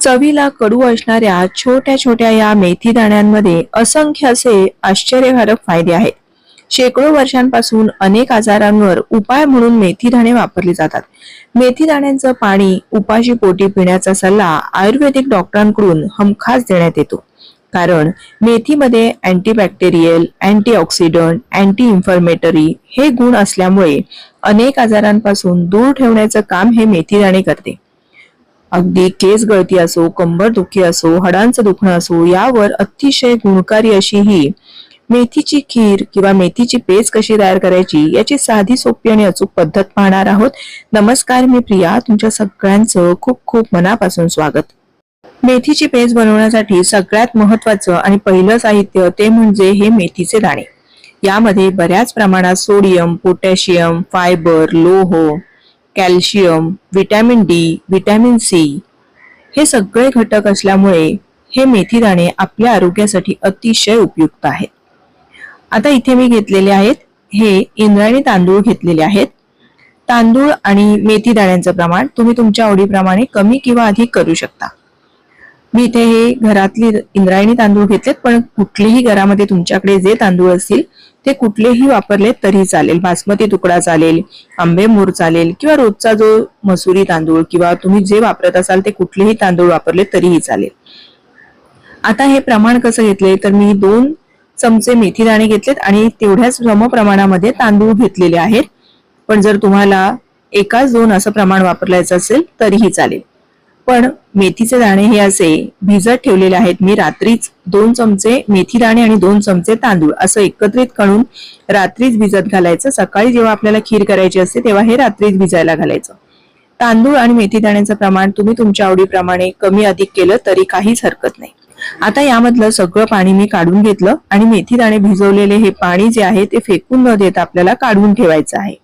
चवीला कडू असणाऱ्या छोट्या छोट्या या मेथी दाण्यांमध्ये असंख्य असे आश्चर्यकारक फायदे आहेत. शेकडो वर्षांपासून अनेक आजारांवर उपाय म्हणून मेथी दाणे वापरले जातात. मेथी दाण्यांचं पाणी उपाशी पोटी पिण्याचा सल्ला आयुर्वेदिक डॉक्टरांकडून हमखास देण्यात येतो. कारण मेथीमध्ये अँटीबॅक्टेरियल अँटीऑक्सिडंट अँटी इन्फर्मेटरी हे गुण असल्यामुळे अनेक आजारांपासून दूर ठेवण्याचं काम हे मेथी दाणे करते. अगदी केस गळती असो कंबर दुखी असो हाडांचं दुखणं असो यावर अतिशय गुणकारी अशी ही मेथीची खीर किंवा मेथीची पेस्ट कशी तयार करायची याची साधी सोपी आणि अचूक पद्धत पाहणार आहोत. नमस्कार मी प्रिया. तुमच्या सगळ्यांचं खूप खूप मनापासून स्वागत. मेथीची पेस्ट बनवण्यासाठी सगळ्यात महत्वाचं आणि पहिलं साहित्य ते म्हणजे हे मेथीचे दाणे. यामध्ये बऱ्याच प्रमाणात सोडियम पोटॅशियम फायबर लोह calcium vitamin D vitamin C हे सगळे घटक असल्यामुळे हे मेथी दाणे आपल्या आरोग्यासाठी अतिशय उपयुक्त आहेत. आता इथे मी घेतलेले आहेत हे इंद्रायणी तांदूळ घेतलेले आहेत. तांदूळ आणि मेथी दाण्यांचं प्रमाण तुम्ही तुमच्या आवडीप्रमाणे कमी किंवा अधिक करू शकता. मी इथे हे घरातली इंद्रायणी तांदूळ घेतलेत पण कुठलेही घरामध्ये तुमच्याकडे जे तांदूळ असतील ते कुठलेही वापरले तरी चालेल. बासमती तुकडा चालेल आंबे मोर चालेल किंवा रोजचा जो मसुरी तांदूळ किंवा तुम्ही जे वापरत असाल ते कुठलेही तांदूळ वापरले तरीही चालेल. आता हे प्रमाण कसं घेतले तर मी दोन चमचे मेथी दाणे घेतलेत आणि तेवढ्याच सम प्रमाणामध्ये तांदूळ घेतलेले आहेत. पण जर तुम्हाला एकाच दोन असं प्रमाण वापरायचं असेल तरीही चालेल. पण मेथीचे दाणे हे असे भिजत ठेवलेले आहेत. मी रात्रीच दोन चमचे मेथी दाणे आणि दोन चमचे तांदूळ असं एकत्रित करून रात्रीच भिजत घालायचं. सकाळी जेव्हा आपल्याला खीर करायची असते तेव्हा हे रात्रीच भिजायला घालायचं. तांदूळ आणि मेथी दाण्याचं प्रमाण तुम्ही तुमच्या आवडीप्रमाणे कमी अधिक केलं तरी काहीच हरकत नाही. आता यामधलं सगळं पाणी मी काढून घेतलं आणि मेथी दाणे भिजवलेले हे पाणी जे आहे ते फेकून न देता आपल्याला काढून ठेवायचं आहे.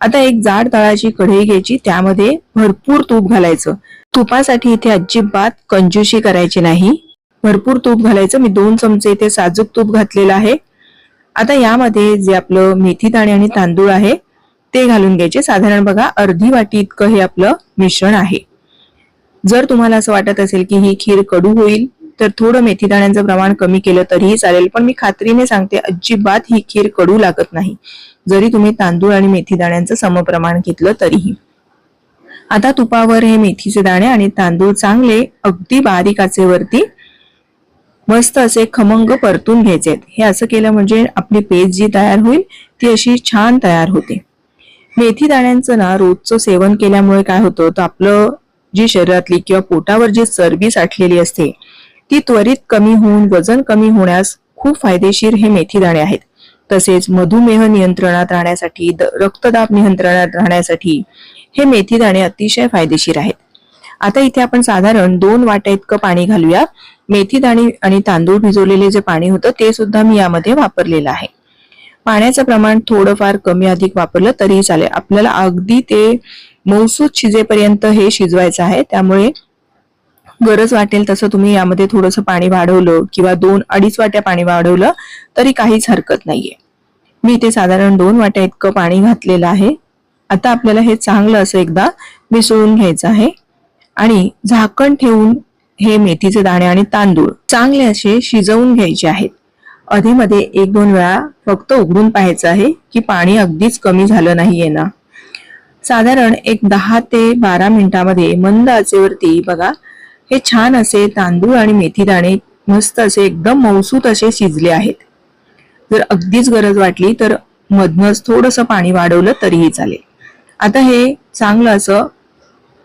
आता एक जाड तळाची कढई घ्यायची त्यामध्ये भरपूर तूप घालायचं. तुपासाठी इथे अजिबात कंजूशी करायची नाही. भरपूर तूप घालायचं. मी दोन चमचे इथे साजूक तूप घातलेलं आहे. आता यामध्ये जे आपलं मेथी दाणे आणि तांदूळ आहे ते घालून घ्यायचे. साधारण बघा अर्धी वाटी इतकं हे आपलं मिश्रण आहे. जर तुम्हाला असं वाटत असेल की ही खीर कडू होईल तर थोडं मेथी दाण्यांचं प्रमाण कमी केलं तरीही चालेल. पण मी खात्रीने सांगते अजिबात ही खीर कडू लागत नाही. जरी तुम्ही तांदूळ आणि मेथी दाण्यांचं समप्रमाण घेतलं तरीही. आता तुपावर हे मेथीचे दाणे आणि तांदूळ चांगले अगदी बारीक आचेवरती मस्त असे खमंग परतून घ्यायचे हे असं केलं म्हणजे आपली पेज जी तयार होईल ती अशी छान तयार होते. मेथी दाण्यांचं ना रोजचं सेवन केल्यामुळे काय होतं तर आपलं जी शरीरातली किंवा पोटावर जी चरबी साठलेली असते ती त्वरित कमी होऊन वजन कमी होण्यास खूप फायदेशीर हे मेथी दाणे आहेत. तसेच मधुमेह नियंत्रणात राहण्यासाठी द- रक्तदाब नियंत्रणात राहण्यासाठी हे मेथी दाणे अतिशय फायदेशीर आहेत. आता इथे आपण साधारण दोन वाट्या इतकं पाणी घालूया. मेथी दाणे आणि तांदूळ भिजवलेले जे पाणी होतं ते सुद्धा मी यामध्ये वापरलेलं आहे. पाण्याचं प्रमाण थोडंफार कमी अधिक वापरलं तरीही चालेल. आपल्याला अगदी ते मौसूद शिजेपर्यंत हे शिजवायचं आहे. त्यामुळे गरज वाटेल तसं तुम्ही यामध्ये थोडंसं पाणी वाढवलं किंवा दोन अडीच वाट्या पाणी वाढवलं तरी काहीच हरकत नाहीये. मी इथे साधारण दोन वाट्या इतकं पाणी घातलेलं आहे. आता आपल्याला हे चांगलं असं एकदा मिसळून घ्यायचं आहे. आणि झाकण ठेवून हे मेथीचे दाणे आणि तांदूळ चांगले असे शिजवून घ्यायचे आहेत. अधेमध्ये एक दोन वेळा फक्त उघडून पाहायचं आहे की पाणी अगदीच कमी झालं नाहीये ना. साधारण एक दहा ते बारा मिनिटामध्ये मंद आचेवरती बघा हे छान असे तांदूळ आणि मेथी दाणे मस्त असे एकदम मौसूत असे शिजले आहेत. जर अगदीच गरज वाटली तर मधनच थोडंसं पाणी वाढवलं तरीही चालेल. आता हे चांगलं असं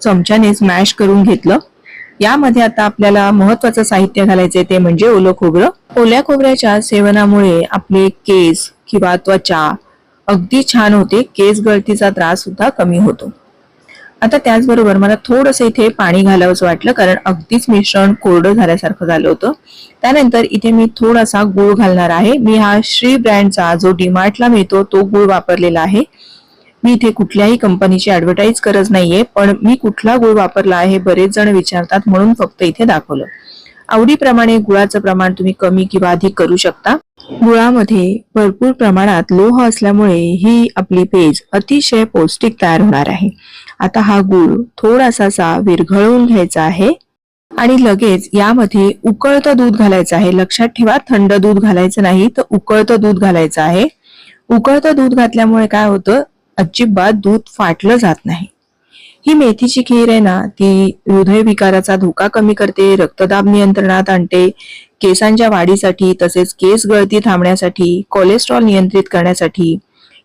चमच्याने स्मॅश करून घेतलं. यामध्ये आता आपल्याला महत्वाचं साहित्य घालायचे ते म्हणजे ओलं खोबरं. ओल्या खोबऱ्याच्या सेवनामुळे आपले केस किंवा त्वचा अगदी छान होते. केस गळतीचा त्रास सुद्धा कमी होतो. आता त्याचबरोबर मला थोडंसं इथे पाणी घालावंसं वाटलं कारण अगदीच मिश्रण कोरडं झाल्यासारखं झालं होतं. त्यानंतर इथे मी थोडासा गुळ घालणार आहे. मी हा श्री ब्रँडचा जो डीमार्टला मिळतो तो गुळ वापरलेला आहे. मी इथे कुठल्याही कंपनीची ऍडव्हर्टाईज करत नाहीये पण मी कुठला गुळ वापरला आहे बरेच जण विचारतात म्हणून फक्त इथे दाखवलं. आवडीप्रमाणे गुळाचं प्रमाण तुम्ही कमी किंवा अधिक करू शकता. गुळामध्ये भरपूर प्रमाणात लोह असल्यामुळे ही आपली पेज अतिशय पौष्टिक तयार होणार आहे. आता हा गुळ थोडासा विरघळवून घ्यायचा आहे. आणि लगेच यामध्ये उकळतं दूध घालायचं आहे. लक्षात ठेवा थंड दूध घालायचं नाही तर उकळतं दूध घालायचं आहे. उकळतं दूध घातल्यामुळे काय होतं? अजिबात दूध फाटलं जात नाही. ही मेथीची खीर आहे ना ती हृदयविकाराचा धोका कमी करते रक्तदाब नियंत्रणात आणते केसांच्या वाढीसाठी तसेच केस गळती थांबण्यासाठी कोलेस्ट्रॉल नियंत्रित करण्यासाठी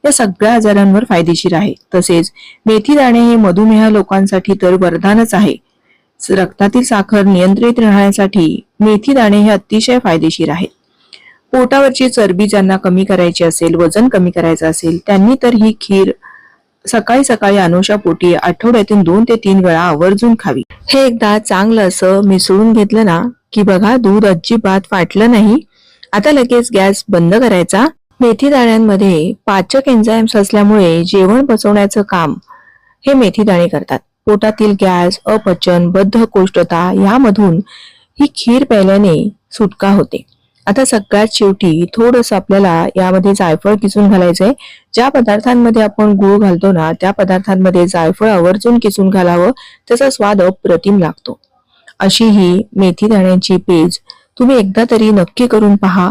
या सगळ्या आजारांवर फायदेशीर आहे. तसेच मेथी दाणे हे मधुमेह लोकांसाठी तर वरदानच आहे. रक्तातील साखर नियंत्रित राहण्यासाठी मेथी दाणे हे अतिशय फायदेशीर आहे पोटावरची चरबी ज्यांना कमी करायची असेल वजन कमी करायचं असेल त्यांनी तर ही खीर सकाळी सकाळी अनुषा पोटी आठवड्यातून दोन ते तीन वेळा आवर्जून खावी. हे एकदा चांगलं असं मिसळून घेतलं ना की बघा दूध अजिबात फाटलं नाही. आता लगेच गॅस बंद करायचा मेथी दाण्यांमध्ये पाचक एन्झाईम्स असल्यामुळे जेवण पचवण्याचं काम हे मेथी दाणे करतात. पोटातील गॅस अपचन बद्ध कोष्ठता यामधून ही खीर प्यायल्याने सुटका होते. आता सगळ्यात शेवटी थोडस आपल्याला यामध्ये जायफळ किसून घालायचंय. ज्या पदार्थांमध्ये आपण गुळ घालतो ना त्या पदार्थांमध्ये जायफळ आवर्जून किसून घालावं त्याचा स्वाद अप्रतिम लागतो. अशी ही मेथी दाण्यांची पेज तुम्ही एकदा तरी नक्की करून पहा.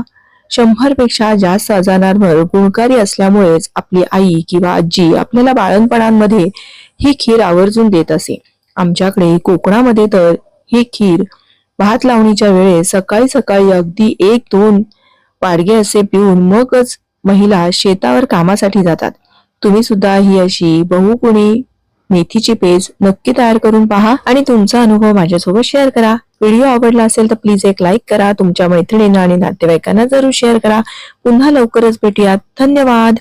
शंभरपेक्षा जास्त आजारांवर गुणकारी असल्यामुळेच आपली आई किंवा आजी आपल्याला बाळणपणांमध्ये ही खीर आवर्जून देत असे. आमच्याकडे कोकणामध्ये तर ही खीर भात लावणीच्या वेळेस सकाळी सकाळी अगदी एक दोन पाडगे असे पिऊन मगच महिला शेतावर कामासाठी जातात. तुम्ही सुद्धा ही अशी बहुगुणी मेथीची पेज नक्की तयार करून पहा आणि तुमचा अनुभव माझ्यासोबत शेअर करा. व्हिडिओ आवडला असेल तर प्लीज एक लाईक करा तुमच्या मैत्रिणींना आणि नातेवाईकांना जरूर शेअर करा. पुन्हा लवकरच भेटूयात. धन्यवाद.